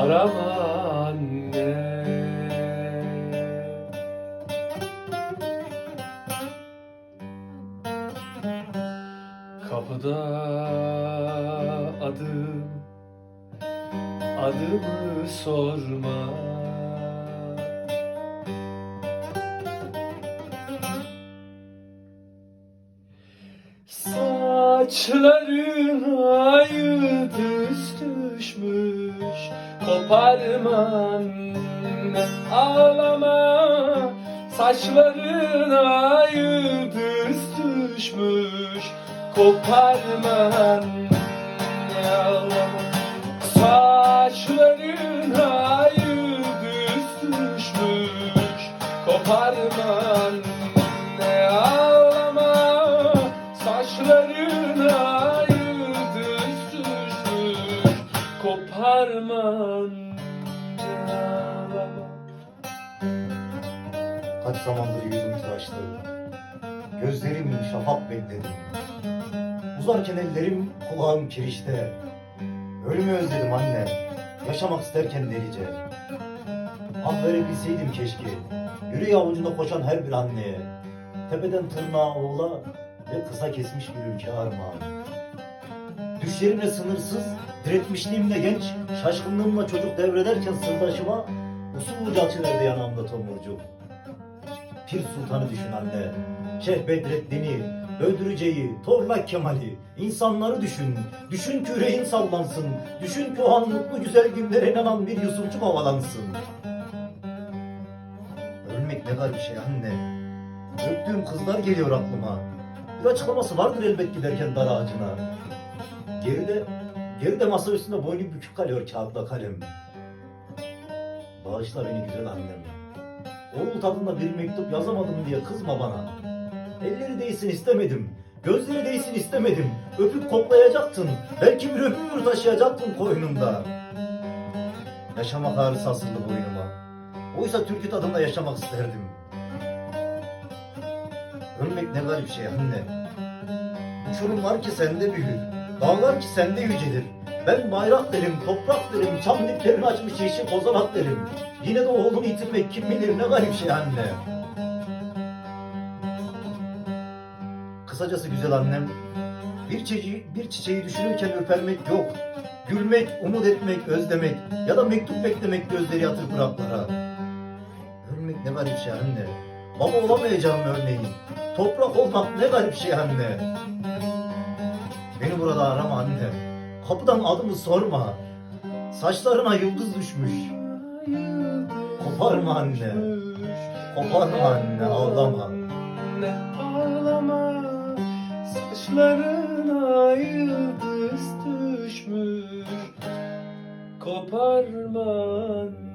arama anne. Kapıda adım Adımı sorma. Saçlarına Koparma anne ağlama Saçlarına yıldız düşmüş Koparma anne ağlama Saçlarına yıldız düşmüş Koparma Ağlama Kaç zamandır yüzüm tıraştı. Gözlerim şafak bekledim. Uzarken ellerim kulağım kirişte. Ölümü özledim anne. Yaşamak isterken delice. Ah verebilseydim keşke. Yüreği avucunda koşan her bir anneye. Tepeden tırnağa oğla ve kısa kesmiş bir ülke armağan. Düşlerimle sınırsız, diretmişliğimle genç, şaşkınlığımla çocuk devrederken sırdaşıma usulca açıverdi yanağımda tomurcuk. Pir Sultan'ı düşün anne. Şeyh Bedrettin'i, Öldüreceği, Torlak Kemal'i, insanları düşün. Düşün ki yüreğin sallansın. Düşün ki o an mutlu güzel günlere inanan bir Yusufçuk havalansın. Ölmek ne kadar bir şey anne. Öptüğüm kızlar geliyor aklıma. Bir açıklaması vardır elbet giderken dar ağacına. Geride, geride masa üstünde boynu bükük kalıyor kağıtla kalem. Bağışla beni güzel annem. Oğul tadında bir mektup yazamadım diye kızma bana. Elleri değsin istemedim. Gözleri değsin istemedim. Öpüp koklayacaktın. Belki bir ömür taşıyacaktın koynunda. Yaşamak ağrısı asıldı boynuma. Oysa türkü tadında yaşamak isterdim. Ölmek ne garip şey anne. Uçurumlar ki sende büyür. Dağlar ki sende yücelir. Ben bayrak derim, toprak derim, çam diplerini açmış yeşil kozalak derim. Yine de oğlunu yitirmek kim bilir ne garip şey anne. Kısacası güzel annem, bir çiçeği, bir çiçeği düşünürken ürpermek yok. Gülmek, umut etmek, özlemek ya da mektup beklemek gözleri yatır bıraklara. Ölmek ne garip şey anne. Baba olamayacağım örneğin. Toprak olmak ne garip şey anne. Beni burada arama anne. Kapıdan adımı sorma. Saçlarına yıldız düşmüş. Koparma anne. Koparma anne, ağlama. Anne ağlama Saçlarına yıldız düşmüş Koparma anne